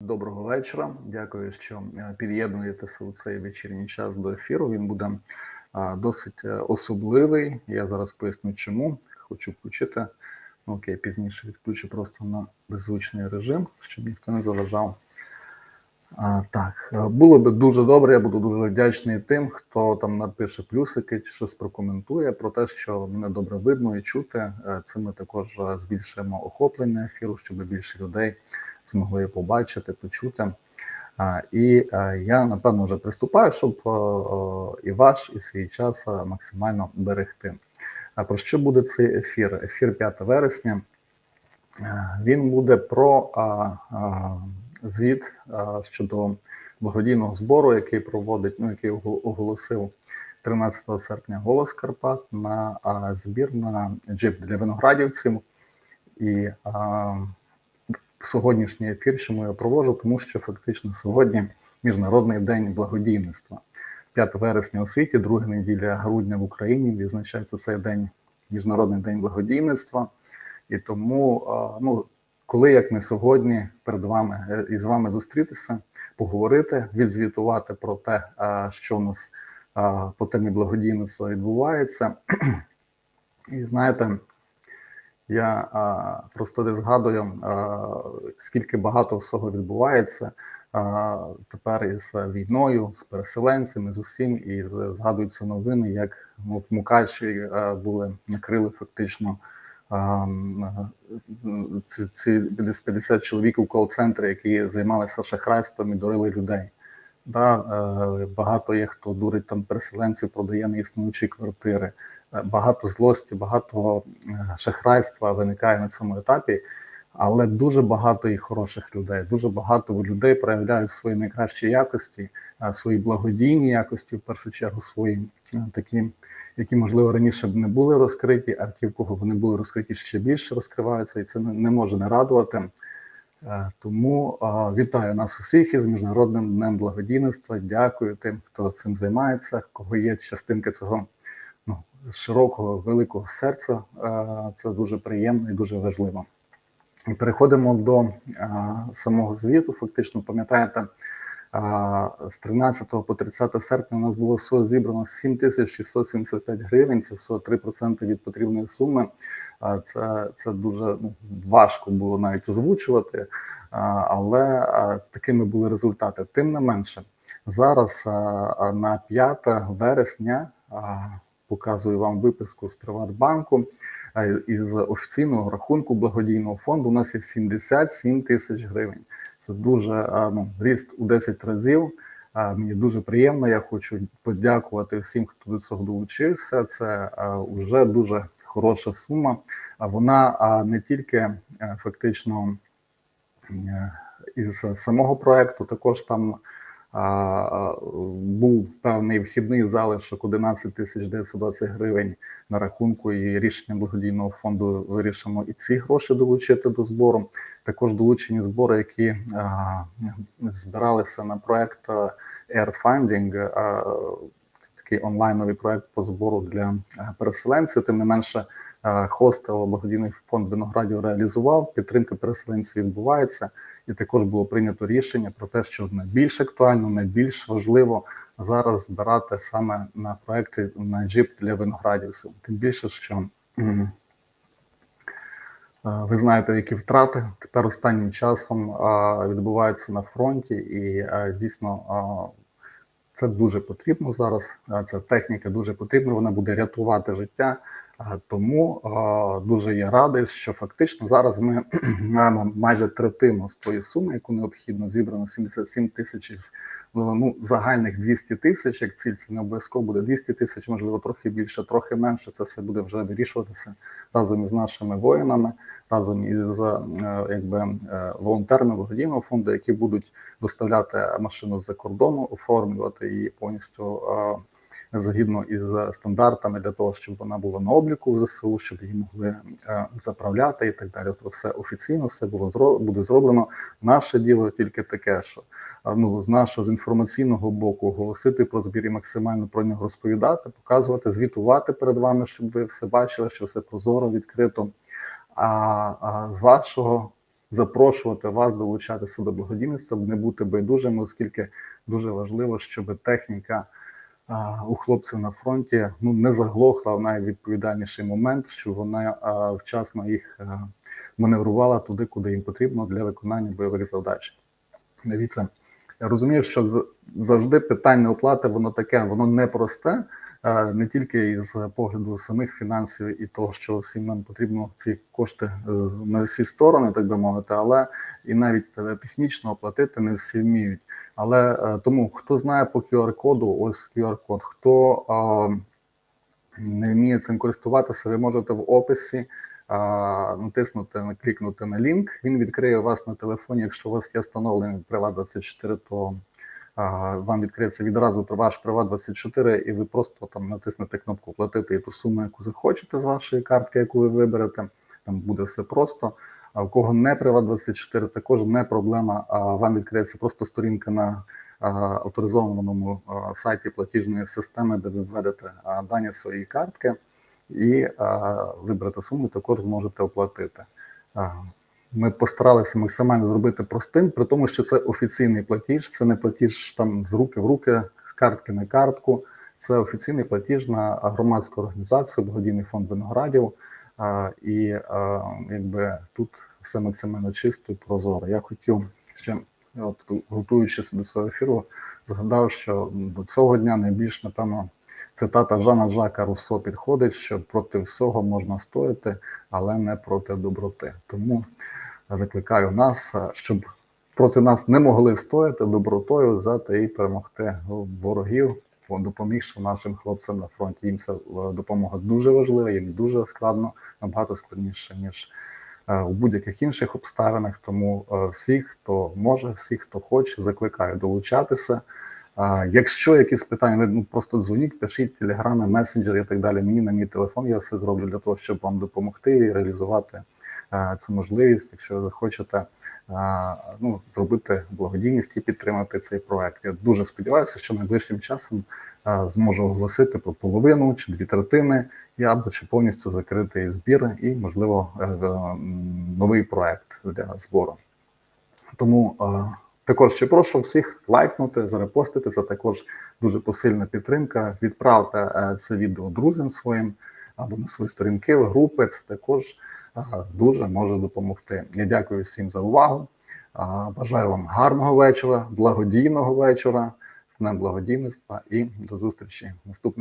Доброго вечора. Дякую, що е, під'єднуєтеся у цей вечірній час до ефіру. Він буде досить е, особливий. Я зараз поясню, чому хочу включити. Ну, окей, пізніше відключу просто на беззвучний режим, щоб ніхто не заважав. А, так, е, було би дуже добре. Я буду дуже вдячний тим, хто там напише плюсики чи щось прокоментує про те, що мене добре видно і чути. Це ми також збільшуємо охоплення ефіру, щоб більше людей змогли побачити, почути. І е, я напевно вже приступаю, щоб е, е, і ваш, і свій час максимально берегти. Про що буде цей ефір? Ефір 5 вересня. Він буде про звіт щодо благодійного збору, який проводить, ну який оголосив 13 серпня голос Карпат на збір на джип для виноградівців. І сьогоднішній ефір, чому я проводжу, тому що фактично сьогодні Міжнародний день благодійництва. 5 вересня у світі, друга неділя грудня в Україні відзначається цей день, Міжнародний день благодійництва. І тому, ну, коли як не сьогодні, перед вами е, і з вами зустрітися, поговорити, відзвітувати про те, що в нас по темі благодійництва відбувається. І знаєте, я а, просто не згадую, а, скільки багато всього відбувається а, тепер із війною, з переселенцями, з усім, і згадуються новини, як ну, в Мукачеві а, були накрили фактично а, ці, ці десь 50 чоловік у кол-центрі, які займалися шахрайством і дурили людей. Да, е, багато є хто дурить там переселенців, продає неіснуючі квартири. Багато злості, багато е, шахрайства виникає на цьому етапі, але дуже багато і хороших людей. Дуже багато людей проявляють свої найкращі якості, е, свої благодійні якості, в першу чергу, свої е, такі, які можливо раніше б не були розкриті, а ті, в кого вони були розкриті, ще більше розкриваються, і це не, може не радувати. Тому вітаю нас усіх із міжнародним днем благодійництва. Дякую тим, хто цим займається, кого є частинка цього широкого великого серця. Е, Це дуже приємно і дуже важливо. І переходимо до е, самого звіту. Фактично, пам'ятаєте, е, з 13 по 30 серпня у нас було зібрано 7675 гривень. Це всього 3% від потрібної суми. Це, це дуже ну, важко було навіть озвучувати, але такими були результати. Тим не менше, зараз на 5 вересня показую вам виписку з Приватбанку. е, Із офіційного рахунку благодійного фонду у нас є 77 тисяч гривень. Це дуже е, ну, ріст у 10 разів. Е, Мені дуже приємно. Я хочу подякувати всім, хто до цього долучився. Це вже дуже хороша сума. А вона не тільки фактично із самого проекту, також там був певний вхідний залишок 11 тисяч 920 гривень на рахунку, і рішенням благодійного фонду вирішено і ці гроші долучити до збору. Також долучені збори, які а, збиралися на проект Air Funding, а, такий онлайновий проект по збору для переселенців. Тим не менше, хостел благодійний фонд виноградів реалізував. Підтримка переселенців відбувається, і також було прийнято рішення про те, що найбільш актуально, найбільш важливо зараз збирати саме на проекти на джип для виноградівців. Тим більше, що Е, Ви знаєте, які втрати тепер останнім часом відбуваються на фронті, і дійсно це дуже потрібно зараз. Ця техніка дуже потрібна, вона буде рятувати життя. Тому дуже я радий, що фактично зараз ми маємо майже третину з тої суми, яку необхідно зібрано 77 тисяч із ну, загальних 200 тисяч. Як ціль це не обов'язково буде 200 тисяч, можливо, трохи більше, трохи менше. Це все буде вже вирішуватися разом із нашими воїнами, разом із е, якби е, волонтерами благодійного фонду, які будуть доставляти машину з-за кордону, оформлювати її повністю. Е, Згідно із стандартами для того, щоб вона була на обліку в ЗСУ, щоб її могли е, заправляти і так далі. Тобто все офіційно, все було буде зроблено. Наше діло тільки таке, що ну з нашого з інформаційного боку оголосити про збір і максимально про нього розповідати, показувати, звітувати перед вами, щоб ви все бачили, що все прозоро, відкрито. А, а з вашого запрошувати вас долучатися до благодійності, не бути байдужими, оскільки дуже важливо, щоб техніка у хлопців на фронті ну не заглохла в найвідповідальніший момент, що вона вчасно їх маневрувала туди, куди їм потрібно для виконання бойових завдач. Дивіться, я розумію, що завжди питання оплати воно таке, воно непросте, не тільки із погляду самих фінансів і того, що всім нам потрібно ці кошти е, на всі сторони, так би мовити, але і навіть е, технічно оплатити не всі вміють. Але е, тому хто знає по QR-коду, ось QR-код, хто е, не вміє цим користуватися, ви можете в описі натиснути, клікнути на лінк. Він відкриє вас на телефоні. Якщо у вас є встановлений Privat24, то а, вам відкриється відразу ваш Privat24, і ви просто там натиснете кнопку Платити і ту суму, яку захочете з вашої картки, яку ви виберете. Там буде все просто. А у кого не Privat24, також не проблема. А вам відкриється просто сторінка на авторизованому сайті платіжної системи, де ви введете дані своєї картки і вибрати суму, також зможете оплатити. Ми постаралися максимально зробити простим, при тому, що це офіційний платіж, це не платіж там з руки в руки, з картки на картку. Це офіційний платіж на громадську організацію, благодійний фонд виноградів. І якби тут все максимально чисто і прозоро. Я хотів ще, от готуючись до свого ефіру, згадав, що до цього дня найбільш, напевно, цитата Жана Жака Руссо підходить, що проти всього можна стояти, але не проти доброти. Тому закликаю нас, щоб проти нас не могли стояти добротою, взяти і перемогти ворогів, допомігши нашим хлопцям на фронті. Їм ця е, допомога дуже важлива, їм дуже складно, набагато складніше, ніж е, у будь-яких інших обставинах. Тому е, всіх, хто може, всіх, хто хоче, закликаю долучатися. А, Якщо якісь питання, ну, просто дзвоніть, пишіть телеграми, месенджери і так далі. Мені на мій телефон я все зроблю для того, щоб вам допомогти і реалізувати а, цю можливість, якщо захочете а, ну, зробити благодійність і підтримати цей проект. Я дуже сподіваюся, що найближчим часом а, зможу оголосити про половину чи дві третини, і або чи повністю закрити збір і, можливо, е, новий проект для збору. Тому е, також ще прошу всіх лайкнути, зарепостити. Це також дуже посильна підтримка. Відправте е, це відео друзям своїм або на свої сторінки, групи. Це також е, дуже може допомогти. Я дякую всім за увагу. Е, Бажаю вам гарного вечора, благодійного вечора, з Днем благодійництва і до зустрічі в наступних.